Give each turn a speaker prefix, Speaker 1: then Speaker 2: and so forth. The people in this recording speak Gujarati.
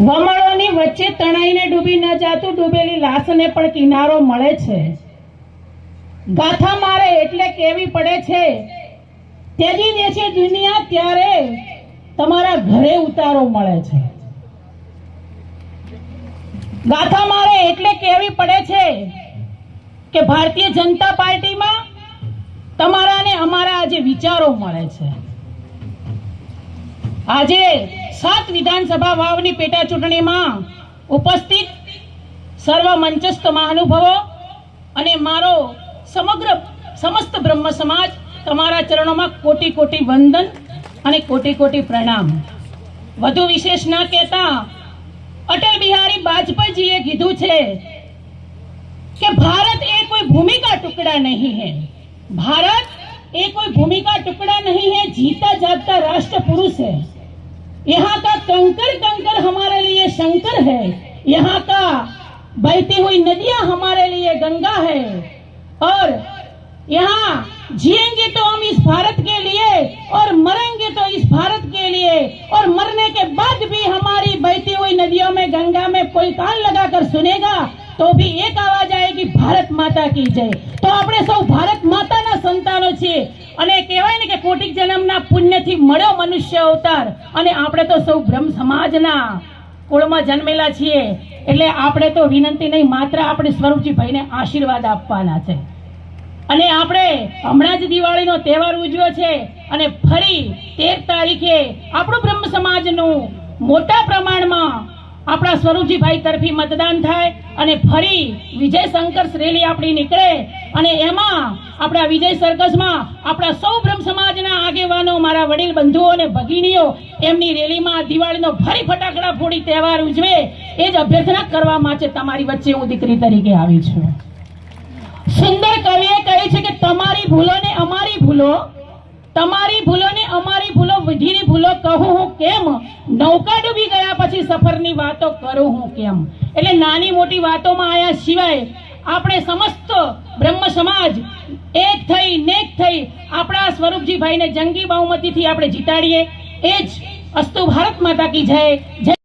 Speaker 1: વમળોની વચ્ચે તણાઈને ડૂબી ન જાતું ડૂબેલી લાશને પણ કિનારો મળે છે. ગાથા મારે એટલે કેવી પડે છે? તેજી દે છે દુનિયા ત્યારે તમારા ઘરે ઉતારો મળે છે. ગાથા મારે એટલે કેવી પડે છે કે ભારતીય જનતા પાર્ટીમાં તમારા ને અમારા આજે વિચારો મળે છે. આજે સાત વિધાનસભા વાવની પેટા ચૂંટણીમાં ઉપસ્થિત સર્વ મંચસ્થ મહાનુભવો અને મારો સમગ્ર સમસ્ત બ્રહ્મ સમાજ તમારા ચરણોમાં કોટી કોટી વંદન અને કોટી કોટી પ્રણામ. વધુ વિશેષ ના કહેતા અટલ બિહારી વાજપેયીજીએ કીધું છે કે ભારત એ કોઈ ભૂમિકા ટુકડા નહીં હે. ભારત એ કોઈ ભૂમિકા ટુકડા નહીં હે. यहाँ का कंकर कंकर हमारे लिए शंकर है। यहाँ का बहती हुई नदियाँ हमारे लिए गंगा है। और यहाँ जिएँगे तो हम इस भारत के लिए और मरेंगे तो इस भारत के लिए। और मरने के बाद भी हमारी बहती हुई नदियों में, गंगा में कोई कान लगाकर सुनेगा तो भी एक आवाज़ आएगी, भारत माता की जय। तो अपने सब भारत माता માતાના સંતાનો છીએ અને કહેવાય ને કે કોટિક જન્મના પુણ્યથી મળ્યો મનુષ્ય અવતાર. અને આપણે તો સૌ બ્રહ્મ સમાજના કુળમાં જન્મેલા છીએ. એટલે આપણે તો વિનંતી નહીં, માત્ર આપણે સ્વરૂપજીભાઈને આશીર્વાદ આપવાના છે. અને આપણે હમણાં જ દિવાળીનો તહેવાર ઉજવ્યો છે અને ફરી તેર તારીખે આપણું બ્રહ્મ સમાજનું મોટા પ્રમાણમાં આપણા સ્વરૂપજીભાઈ તરફી મતદાન થાય અને ફરી વિજય સંકર્ષ રેલી આપણી નીકળે અને એમાં આપણા વિજય સર્કસમાં આપણા સૌ બ્રહ્મ સમાજના આગેવાનો, મારા વડીલ બંધુઓ અને ભગીનીઓ એમની રેલીમાં દિવાળીનો ફરી ફટાકડા ફોડી તહેવાર ઉજવે, એ જ અભ્યર્થના કરવા માટે તમારી વચ્ચે હું દીકરી તરીકે આવી છું. સુંદર કવિએ કહે છે કે તમારી ભૂલો ને અમારી ભૂલો, તમારી ભૂલો ને અમારી ભૂલો, વિધિની ભૂલો કહું હું કેમ? નૌકા વાતો કરું હું કેમ? એટલે નાની મોટી વાતોમાં આયા સિવાય આપણે સમસ્ત બ્રહ્મ સમાજ એક થઈ નેક થઈ આપણા સ્વરૂપજીભાઈને જંગી બહુમતીથી આપણે જીતાડીએ. એ જ અસ્તુ ભારત માતા કી જય. જય